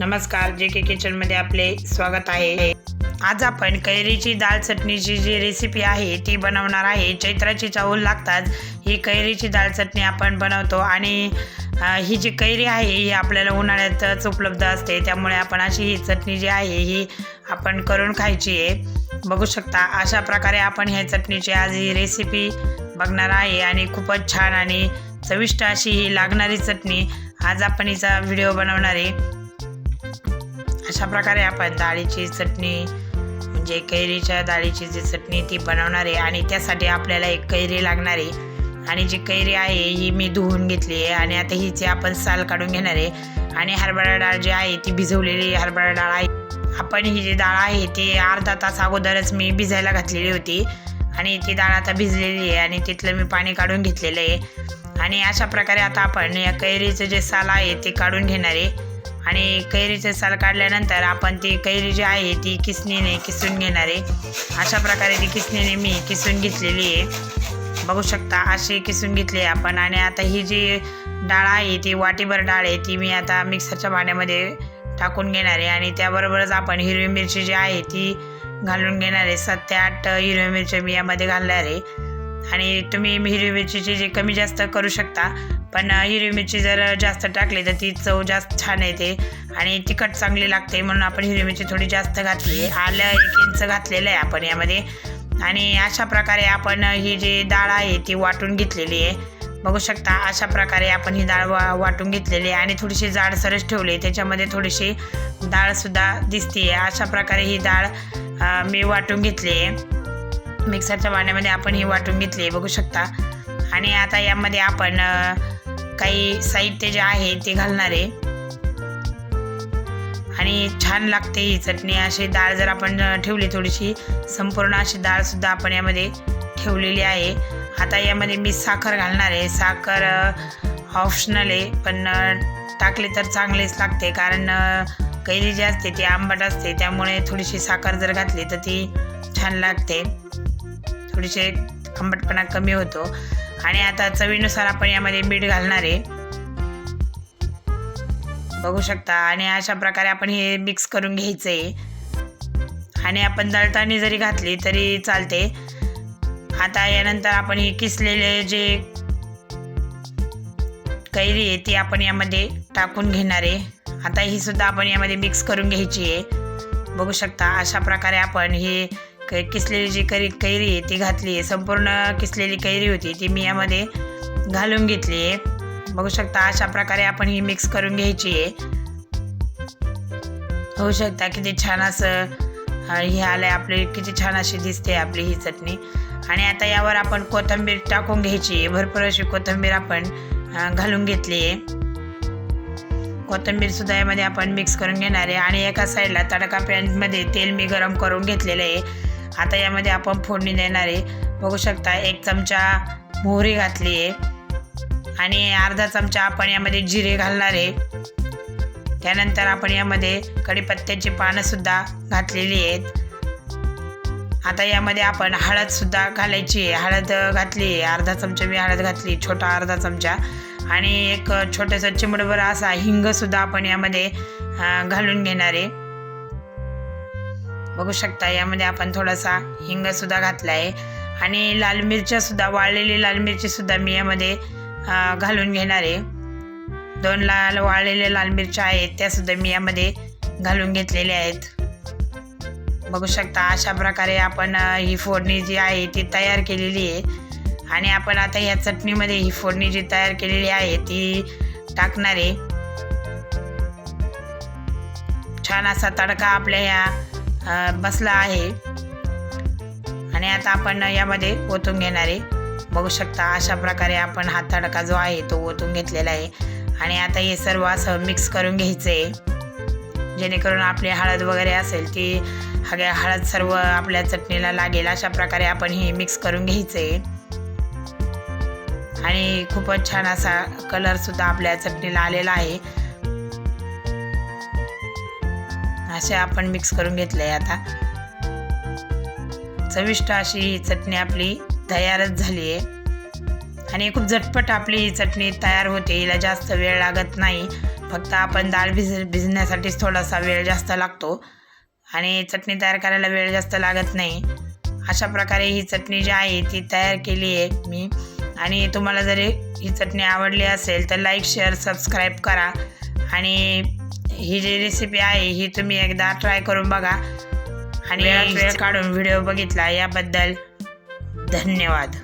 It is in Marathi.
नमस्कार जे के किचनमध्ये आपले स्वागत आहे. आज आपण कैरीची दाल चटणीची जी रेसिपी आहे ती बनवणार आहे. चैत्राची चावल लागतात. ही कैरीची दाल चटणी आपण बनवतो आणि ही जी कैरी आहे ही आपल्याला उन्हाळ्यातच उपलब्ध असते. त्यामुळे आपण अशी ही चटणी जी आहे ही आपण करून खायची आहे. बघू शकता अशा प्रकारे आपण ह्या चटणीची आज ही रेसिपी बघणार आहे आणि खूपच छान आणि चविष्ट अशी ही लागणारी चटणी आज आपण हिचा व्हिडिओ बनवणार आहे. अशा प्रकारे आपण डाळीची चटणी म्हणजे कैरीच्या डाळीची जी चटणी ती बनवणार आहे आणि त्यासाठी आपल्याला एक कैरी लागणार आहे. आणि जी कैरी आहे ही मी धुवून घेतली आहे आणि आता हिचे आपण साल काढून घेणार आहे. आणि हरभरा डाळ जी आहे ती भिजवलेली हरभरा डाळ आहे. आपण ही जी डाळ आहे ती अर्धा तास अगोदरच मी भिजायला घातलेली होती. आणि ती डाळ आता भिजलेली आहे आणि तिथलं मी पाणी काढून घेतलेलं आहे. आणि अशा प्रकारे आता आपण या कैरीचं जे साल आहे ते काढून घेणार आहे. आणि कैरीचे साल काढल्यानंतर आपण ती कैरी जी आहे ती किसणीने किसून घेणार आहे. अशा प्रकारे ती किसणीने मी किसून घेतलेली आहे. बघू शकता अशी किसून घेतली आहे आपण. आणि आता ही जी डाळ आहे ती वाटीभर डाळ आहे ती मी आता मिक्सरच्या भांड्यामध्ये टाकून घेणार आहे. आणि त्याबरोबरच आपण हिरवी मिरची जी आहे ती घालून घेणार आहे. सात ते आठ हिरव्या मिरच्या मी यामध्ये घालणार आहे. आणि तुम्ही हिरवी मिरचीची जे कमी जास्त करू शकता पण हिरवी मिरची जर जास्त टाकली तर ती चव जास्त छान येते आणि तिखट चांगली लागते म्हणून आपण हिरवी मिरची थोडी जास्त घातली. आहे आलं एक इंच घातलेलं आहे आपण यामध्ये. आणि अशा प्रकारे आपण ही जी डाळ आहे ती वाटून घेतलेली आहे. बघू शकता अशा प्रकारे आपण ही डाळ वा वाटून घेतलेली आहे आणि थोडीशी जाडसरच ठेवली आहे. त्याच्यामध्ये थोडीशी डाळसुद्धा दिसते आहे अशा प्रकारे ही डाळ मी वाटून घेतली आहे. मिक्सरच्या वाण्यामध्ये आपण ही वाटून घेतले बघू शकता. आणि आता यामध्ये आपण काही साहित्य जे आहे ते घालणार आहे. आणि छान लागते ही चटणी. अशी डाळ जर आपण ठेवली थोडीशी संपूर्ण अशी डाळसुद्धा आपण यामध्ये ठेवलेली आहे. आता यामध्ये मी साखर घालणार आहे. साखर ऑप्शनल आहे पण टाकले टाकली तर चांगलीच लागते. कारण कैरी जी असते ती आंबट असते. त्यामुळे थोडीशी साखर जर घातली तर ती छान लागते. थोडीसे आंबटपणा कमी होतो. आणि आता चवीनुसार आपण यामध्ये मीठ घालणार आहे. बघू शकता. आणि अशा प्रकारे आपण हे मिक्स करून घ्यायचं आहे आणि आपण दळतानी जरी घातली तरी चालते. आता यानंतर आपण हे किसलेले जे कैरी आहे ती आपण यामध्ये टाकून घेणार आहे. आता ही सुद्धा आपण यामध्ये मिक्स करून घ्यायची आहे. बघू शकता. अशा प्रकारे आपण हे किसलेली जी करी कैरी आहे ती घातली आहे. संपूर्ण किसलेली कैरी होती ती मी यामध्ये घालून घेतली आहे. बघू शकता अशा प्रकारे आपण ही मिक्स करून घ्यायची आहे. होऊ शकता किती छान असं हे आलं आहे आपली किती छान अशी दिसते आपली ही चटणी. आणि आता यावर आपण कोथिंबीर टाकून घ्यायची आहे. भरपूर अशी कोथिंबीर आपण घालून घेतली आहे. कोथिंबीर सुद्धा यामध्ये आपण मिक्स करून घेणार आहे. आणि एका साईडला तडका पॅनमध्ये तेल मी गरम करून घेतलेलं आहे. आता यामध्ये आपण फोडणी देणार आहे. बघू शकता एक चमचा मोहरी घातली आहे. आणि अर्धा चमचा आपण यामध्ये जिरे घालणार आहे. त्यानंतर आपण यामध्ये कढीपत्त्याची पानंसुद्धा घातलेली आहेत. आता यामध्ये आपण हळदसुद्धा घालायची आहे. हळद घातली आहे. अर्धा चमचा मी हळद घातली छोटा अर्धा चमचा. आणि एक छोटंसं चिमडभर असा हिंगसुद्धा आपण यामध्ये घालून घेणार आहे. बघू शकता यामध्ये आपण थोडासा हिंगसुद्धा घातला आहे आणि लाल मिरच्यासुद्धा वाळलेली लाल मिरचीसुद्धा मी यामध्ये घालून घेणार आहे. दोन लाल वाळलेल्या लाल मिरच्या आहेत त्यासुद्धा मी यामध्ये घालून घेतलेल्या आहेत. बघू शकता अशा प्रकारे आपण ही फोडणी जी आहे ती तयार केलेली आहे. आणि आपण आता या चटणीमध्ये ही फोडणी जी तयार केलेली आहे ती टाकणार आहे. छान असा तडका आपल्या ह्या बसला आहे. आणि आता आपण यामध्ये ओतून घेणार आहे. बघू शकता अशा प्रकारे आपण हा तडका जो आहे तो ओतून घेतलेला आहे. आणि आता हे सर्व असं मिक्स करून घ्यायचं आहे जेणेकरून आपली हळद वगैरे असेल ती हगे हळद सर्व आपल्या चटणीला लागेल अशा प्रकारे आपण हे मिक्स करून घ्यायचं आहे आणि खूपच छान असा कलरसुद्धा आपल्या चटणीला आलेला आहे. असे आपण मिक्स करून घेतलं आहे आता. चविष्ट अशी ही चटणी आपली तयारच झाली आहे आणि खूप झटपट आपली ही चटणी तयार होते हिला जास्त वेळ लागत नाही. फक्त आपण डाळ भिज भिजण्यासाठीच थोडासा वेळ जास्त लागतो. आणि चटणी तयार करायला वेळ जास्त लागत नाही. अशा प्रकारे ही चटणी जी आहे ती तयार केली आहे मी. आणि तुम्हाला जरी ही चटणी आवडली असेल तर लाईक शेअर सबस्क्राईब करा. आणि ही जी रेसिपी आहे ही तुम्ही एकदा ट्राय करून बघा. आणि वेळ काढून व्हिडिओ बघितला. याबद्दल धन्यवाद.